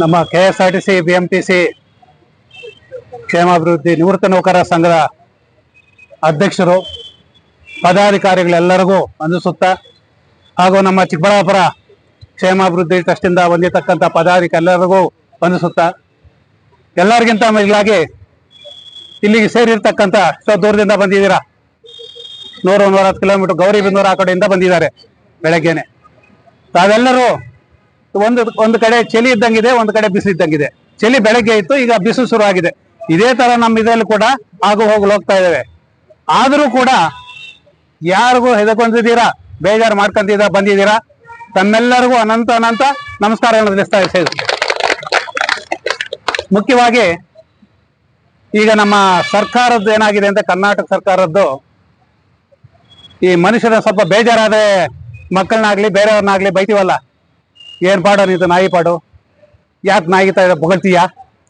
ನಮ್ಮ K S R T C B M T C ಕ್ಷೇಮಾಭಿವೃದ್ಧಿ ನಿವೃತ್ತ ನೌಕರರ ಸಂಘದ ಅಧ್ಯಕ್ಷರು, ಪದಾಧಿಕಾರಿಗಳೆಲ್ಲರಿಗೂ ವಂದಿಸುತ್ತಾ ಹಾಗೂ ನಮ್ಮ ಚಿಕ್ಕಬಳ್ಳಾಪುರ ಕ್ಷೇಮಾಭಿವೃದ್ಧಿ ಟ್ರಸ್ಟಿಂದ ಪದಾಧಿಕಾರಿ ಎಲ್ಲರಿಗೂ ವಂದಿಸುತ್ತಾ ಎಲ್ಲರಿಗಿಂತ ಮಿಗಿಲಾಗಿ ಇಲ್ಲಿಗೆ ಸೇರಿರ್ತಕ್ಕಂಥ ಎಷ್ಟೋ ದೂರದಿಂದ ಬಂದಿದ್ದೀರಾ? ನೂರು ನೂರತ್ತು ಕಿಲೋಮೀಟರ್ ಗೌರಿಬಿದನೂರು ಆ ಕಡೆಯಿಂದ ಬಂದಿದ್ದಾರೆ ಬೆಳಗ್ಗೆನೆ. ತಾವೆಲ್ಲರೂ ಒಂದು ಒಂದು ಕಡೆ ಚಳಿ ಇದ್ದಂಗಿದೆ, ಒಂದು ಕಡೆ ಬಿಸಿಲು ಇದ್ದಂಗಿದೆ. ಚಳಿ ಬೆಳಗ್ಗೆ ಇತ್ತು, ಈಗ ಬಿಸಿಲು ಶುರು ಆಗಿದೆ. ಇದೇ ತರ ನಮ್ಮ ಇದರಲ್ಲಿ ಕೂಡ ಆಗು ಹೋಗಲು ಹೋಗ್ತಾ ಇದ್ದೇವೆ ಆದರೂ ಕೂಡ ಯಾರಿಗೂ ಹೆದಕೊಂಡಿದ್ದೀರಾ ಬೇಜಾರು ಮಾಡ್ಕೊಂತಿದ್ದೀರಾ? ಬಂದಿದ್ದೀರಾ? ತಮ್ಮೆಲ್ಲರಿಗೂ ಅನಂತ ಅನಂತ ನಮಸ್ಕಾರಗಳನ್ನು ತಿಳಿಸ್ತಾ ಇದ್ದೇವೆ ಮುಖ್ಯವಾಗಿ ಈಗ ನಮ್ಮ ಸರ್ಕಾರದ್ದು ಏನಾಗಿದೆ ಅಂತ ಕರ್ನಾಟಕ ಸರ್ಕಾರದ್ದು ಈ ಮನುಷ್ಯರ ಸ್ವಲ್ಪ ಬೇಜಾರಾದ್ರೆ ಮಕ್ಕಳನ್ನಾಗ್ಲಿ, ಬೇರೆಯವ್ರನ್ನಾಗ್ಲಿ ಬೈತೀವಲ್ಲ? ಏನ್ ಪಾಡು ನೀನು ನಾಯಿ ಪಾಡು. ಯಾಕೆ ನಾಯಿ ತರ ಹೊಗಳ್ತೀಯ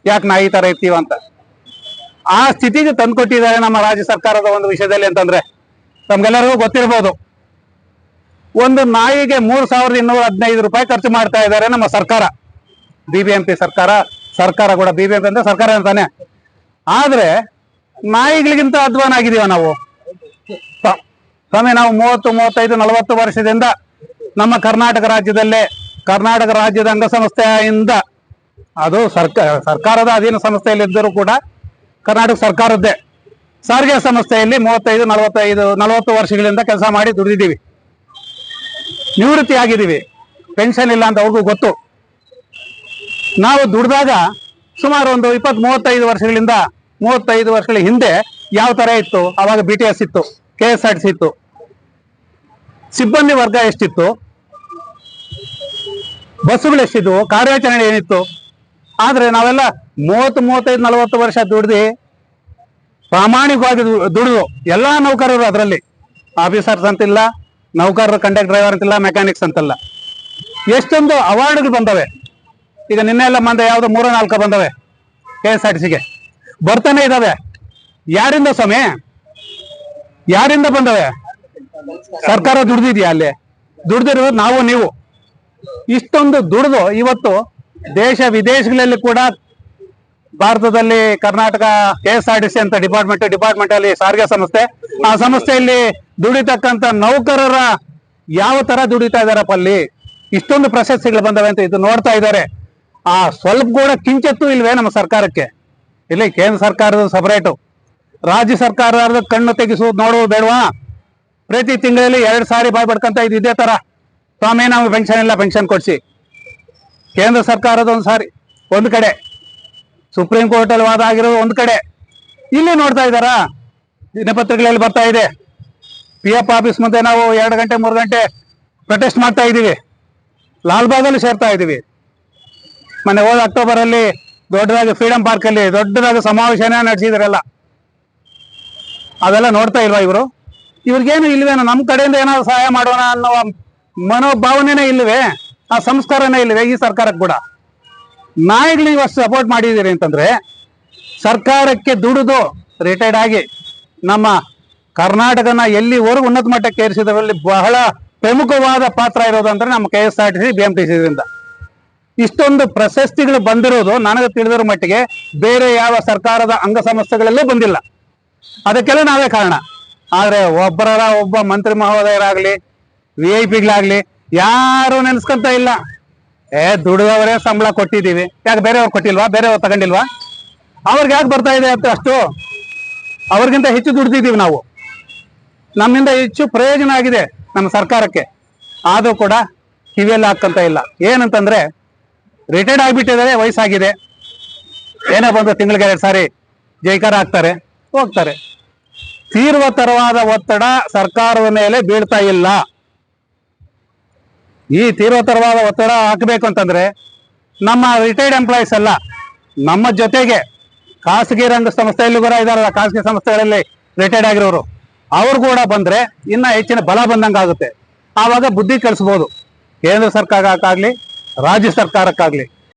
ಯಾಕೆ ನಾಯಿ ತರ ಇರ್ತೀವ ಅಂತ. ಆ ಸ್ಥಿತಿಗೆ ತಂದ್ಕೊಟ್ಟಿದ್ದಾರೆ ನಮ್ಮ ರಾಜ್ಯ ಸರ್ಕಾರದ ಒಂದು ವಿಷಯದಲ್ಲಿ ಅಂತಂದ್ರೆ ತಮ್ಗೆಲ್ಲರಿಗೂ ಗೊತ್ತಿರ್ಬೋದು. ಒಂದು ನಾಯಿಗೆ ಮೂರ್ ಸಾವಿರದ ಇನ್ನೂರ ಹದಿನೈದು ರೂಪಾಯಿ ಖರ್ಚು ಮಾಡ್ತಾ ಇದ್ದಾರೆ ನಮ್ಮ ಸರ್ಕಾರ. ಬಿಬಿಎಂಪಿ ಸರ್ಕಾರ ಸರ್ಕಾರ ಕೂಡ ಬಿಬಿಎಂಪಿ ಅಂದ್ರೆ ಸರ್ಕಾರ ಅಂತಾನೆ. ಆದ್ರೆ ನಾಯಿಗಳಿಗಿಂತ ಅಧ್ವಾನ ಆಗಿದೀವ ನಾವು. ಸ್ವಾಮಿ, ನಾವು ಮೂವತ್ತು, ಮೂವತ್ತೈದು, ನಲವತ್ತು ವರ್ಷದಿಂದ ನಮ್ಮ ಕರ್ನಾಟಕ ರಾಜ್ಯದಲ್ಲೇ ಕರ್ನಾಟಕ ರಾಜ್ಯದ ಅಂಗಸಂಸ್ಥೆಯಿಂದ, ಅದು ಸರ್ಕಾರ ಸರ್ಕಾರದ ಅಧೀನ ಸಂಸ್ಥೆಯಲ್ಲಿದ್ದರೂ ಕೂಡ ಕರ್ನಾಟಕ ಸರ್ಕಾರದ್ದೇ. ಸಾರಿಗೆ ಸಂಸ್ಥೆಯಲ್ಲಿ ಮೂವತ್ತೈದು, ನಲವತ್ತೈದು, ನಲವತ್ತು ವರ್ಷಗಳಿಂದ ಕೆಲಸ ಮಾಡಿ ದುಡಿದಿದ್ದೀವಿ. ನಿವೃತ್ತಿ ಆಗಿದ್ದೀವಿ ಪೆನ್ಷನ್ ಇಲ್ಲ ಅಂತ ಅವ್ರಿಗೂ ಗೊತ್ತು. ನಾವು ದುಡಿದಾಗ ಸುಮಾರು ಒಂದು ಇಪ್ಪತ್ತ್ ಮೂವತ್ತೈದು ವರ್ಷಗಳಿಂದ, ಮೂವತ್ತೈದು ವರ್ಷಗಳ ಹಿಂದೆ ಯಾವ ತರ ಇತ್ತು? ಅವಾಗ ಬಿ ಟಿ ಎಸ್ ಇತ್ತು K S R T C ಇತ್ತು. ಸಿಬ್ಬಂದಿ ವರ್ಗ ಎಷ್ಟಿತ್ತು? ಬಸ್ಸುಗಳು ಎಷ್ಟಿದ್ವು? ಕಾರ್ಯಾಚರಣೆ ಏನಿತ್ತು? ಆದರೆ ನಾವೆಲ್ಲ ಮೂವತ್ತು, ಮೂವತ್ತೈದು, ನಲವತ್ತು ವರ್ಷ ದುಡ್ದು ಪ್ರಾಮಾಣಿಕವಾಗಿ ದುಡಿದು ಎಲ್ಲಾ ನೌಕರರು ಅದರಲ್ಲಿ. ಆಫೀಸರ್ಸ್ ಅಂತಿಲ್ಲ, ನೌಕರರು, ಕಂಡಕ್ಟ್ ಡ್ರೈವರ್ ಅಂತಿಲ್ಲ, ಮೆಕ್ಯಾನಿಕ್ಸ್ ಅಂತಲ್ಲ. ಎಷ್ಟೊಂದು ಅವಾರ್ಡ್ಗಳು ಬಂದವೆ. ಈಗ ನಿನ್ನೆ ಎಲ್ಲ ಮಂದ ಯಾವ್ದೋ ಮೂರೋ ನಾಲ್ಕು ಬಂದವೆ ಕೆ ಎಸ್ ಆರ್ ಟಿ ಸಿಗೆ. ಬರ್ತಾನೆ ಇದಾವೆ. ಯಾರಿಂದ ಸ್ವಾಮಿ? ಯಾರಿಂದ ಬಂದವೆ? ಸರ್ಕಾರ ದುಡ್ದಿದ್ಯಾ ಅಲ್ಲಿ? ದುಡ್ದಿರೋದು ನಾವು, ನೀವು. ಇಷ್ಟೊಂದು ದುಡಿದು ಇವತ್ತು ದೇಶ ವಿದೇಶಗಳಲ್ಲಿ ಕೂಡ ಭಾರತದಲ್ಲಿ Karnataka K S R T C ಅಂತ ಡಿಪಾರ್ಟ್ಮೆಂಟ್ ಡಿಪಾರ್ಟ್ಮೆಂಟ್ ಅಲ್ಲಿ ಸಾರಿಗೆ ಸಂಸ್ಥೆ, ಆ ಸಂಸ್ಥೆಯಲ್ಲಿ ದುಡಿತಕ್ಕಂತ ನೌಕರರ ಯಾವ ತರ ದುಡಿತಾ ಇದಾರಪ್ಪ ಅಲ್ಲಿ ಇಷ್ಟೊಂದು ಪ್ರಶಸ್ತಿಗಳು ಬಂದವೆ ಅಂತ ಇದು ನೋಡ್ತಾ ಇದ್ದಾರೆ. ಆ ಸ್ವಲ್ಪ ಕೂಡ ಕಿಂಚತ್ತು ಇಲ್ವೇ ನಮ್ಮ ಸರ್ಕಾರಕ್ಕೆ. ಇಲ್ಲಿ ಕೇಂದ್ರ ಸರ್ಕಾರದ ಸಪರೇಟು ರಾಜ್ಯ ಸರ್ಕಾರದ ಕಣ್ಣು ತೆಗೆಸುವುದು ನೋಡುವುದು ಬೇಡವಾ? ಪ್ರತಿ ತಿಂಗಳಲ್ಲಿ ಎರಡು ಸಾರಿ ಬಾಯ್ ಪಡ್ಕೊಂತ ಇದು ಇದೇ ತರ. ಸ್ವಾಮಿ, ನಾವು ಪೆನ್ಷನ್ ಇಲ್ಲ ಪೆನ್ಷನ್ ಕೊಡಿಸಿ. ಕೇಂದ್ರ ಸರ್ಕಾರದ ಒಂದು ಸಾರಿ, ಒಂದು ಕಡೆ. ಸುಪ್ರೀಂ ಕೋರ್ಟ್ ಅಲ್ಲಿ ವಾದ ಆಗಿರೋದು ಒಂದು ಕಡೆ. ಇಲ್ಲಿ ನೋಡ್ತಾ ಇದ್ದಾರಾ? ದಿನಪತ್ರಿಕೆಗಳಲ್ಲಿ ಬರ್ತಾ ಇದೆ. ಪಿ ಎಫ್ ಆಫೀಸ್ ಮುಂದೆ ನಾವು ಎರಡು ಗಂಟೆ, ಮೂರು ಗಂಟೆ ಪ್ರೊಟೆಸ್ಟ್ ಮಾಡ್ತಾ ಇದ್ದೀವಿ. ಲಾಲ್ಬಾಗಲ್ಲಿ ಸೇರ್ತಾ ಇದ್ದೀವಿ. ಮೊನ್ನೆ ಹೋದ ಅಕ್ಟೋಬರಲ್ಲಿ ದೊಡ್ಡದಾಗಿ ಫ್ರೀಡಂ ಪಾರ್ಕ್ ಅಲ್ಲಿ ದೊಡ್ಡದಾಗಿ ಸಮಾವೇಶನೇ ನಡೆಸಿದ್ರಲ್ಲ. ಅದೆಲ್ಲ ನೋಡ್ತಾ ಇಲ್ವಾ ಇವರು? ಇವ್ರಿಗೇನು ಇಲ್ವೇನೋ ನಮ್ಮ ಕಡೆಯಿಂದ ಏನಾದ್ರು ಸಹಾಯ ಮಾಡೋಣ ಅನ್ನೋ ಮನೋಭಾವನೆನೇ ಇಲ್ಲವೇ? ಆ ಸಂಸ್ಕಾರನೇ ಇಲ್ಲವೇ ಈ ಸರ್ಕಾರಕ್ಕೆ ಕೂಡ? ನಾಯಿಗಳು ನೀವು ಅಷ್ಟು ಸಪೋರ್ಟ್ ಮಾಡಿದ್ದೀರಿ ಅಂತಂದ್ರೆ ಸರ್ಕಾರಕ್ಕೆ ದುಡಿದು ರಿಟೈರ್ಡ್ ಆಗಿ ನಮ್ಮ ಕರ್ನಾಟಕನ ಎಲ್ಲಿವರೆಗೂ ಉನ್ನತ ಮಟ್ಟಕ್ಕೆ ಏರಿಸಿದ್ರಲ್ಲಿ ಬಹಳ ಪ್ರಮುಖವಾದ ಪಾತ್ರ ಇರೋದು ಅಂದ್ರೆ ನಮ್ಮ K S R T C B M T ಸಿದಿಂದ ಇಷ್ಟೊಂದು ಪ್ರಶಸ್ತಿಗಳು ಬಂದಿರೋದು ನನಗೆ ತಿಳಿದಿರೋ ಮಟ್ಟಿಗೆ ಬೇರೆ ಯಾವ ಸರ್ಕಾರದ ಅಂಗಸಂಸ್ಥೆಗಳಲ್ಲೂ ಬಂದಿಲ್ಲ. ಅದಕ್ಕೆಲ್ಲ ನಾವೇ ಕಾರಣ. ಆದರೆ ಒಬ್ಬರ ಒಬ್ಬ ಮಂತ್ರಿ ಮಹೋದಯರಾಗ್ಲಿ ವಿ ಐ ಪಿಗಳಾಗ್ಲಿ ಯಾರು ನೆನ್ಸ್ಕೊಂತ ಇಲ್ಲ. ಏ, ದುಡಿದವರೇ ಸಂಬಳ ಕೊಟ್ಟಿದ್ದೀವಿ. ಯಾಕೆ ಬೇರೆಯವ್ರು ಕೊಟ್ಟಿಲ್ವಾ? ಬೇರೆಯವ್ರು ತಗೊಂಡಿಲ್ವಾ? ಅವ್ರಿಗೆ ಯಾಕೆ ಬರ್ತಾ ಇದೆ ಅಂತ ಅಷ್ಟು? ಅವ್ರಿಗಿಂತ ಹೆಚ್ಚು ದುಡ್ದಿದ್ದೀವಿ ನಾವು. ನಮ್ಮಿಂದ ಹೆಚ್ಚು ಪ್ರಯೋಜನ ಆಗಿದೆ ನಮ್ಮ ಸರ್ಕಾರಕ್ಕೆ. ಆದರೂ ಕೂಡ ಕಿವಿಯಲ್ಲಿ ಹಾಕಂತ ಇಲ್ಲ. ಏನಂತಂದ್ರೆ ರಿಟೈರ್ಡ್ ಆಗಿಬಿಟ್ಟಿದ್ದಾರೆ, ವಯಸ್ಸಾಗಿದೆ. ಏನೋ ಬಂದು ತಿಂಗಳಿಗೆ ಎರಡು ಸಾರಿ ಜೈಕಾರ ಹಾಕ್ತಾರೆ ಹೋಗ್ತಾರೆ. ತೀರ್ವ ತರವಾದ ಒತ್ತಡ ಸರ್ಕಾರದ ಮೇಲೆ ಬೀಳ್ತಾ ಇಲ್ಲ. ಈ ತೀವ್ರತರವಾದ ಒತ್ತಡ ಹಾಕಬೇಕು ಅಂತಂದ್ರೆ ನಮ್ಮ ರಿಟೈರ್ಡ್ ಎಂಪ್ಲಾಯೀಸ್ ಅಲ್ಲ, ನಮ್ಮ ಜೊತೆಗೆ ಖಾಸಗಿ ರಂಗ ಸಂಸ್ಥೆಯಲ್ಲೂ ಕೂಡ ಇದಾರಲ್ಲ, ಖಾಸಗಿ ಸಂಸ್ಥೆಗಳಲ್ಲಿ ರಿಟೈರ್ಡ್ ಆಗಿರೋರು. ಅವ್ರು ಕೂಡ ಬಂದ್ರೆ ಇನ್ನ ಹೆಚ್ಚಿನ ಬಲ ಬಂದಂಗೆ ಆಗುತ್ತೆ. ಆವಾಗ ಬುದ್ಧಿ ಕಲಿಸ್ಬೋದು. ಕೇಂದ್ರ ಸರ್ಕಾರಕ್ಕಾಗ್ಲಿ, ರಾಜ್ಯ ಸರ್ಕಾರಕ್ಕಾಗ್ಲಿ.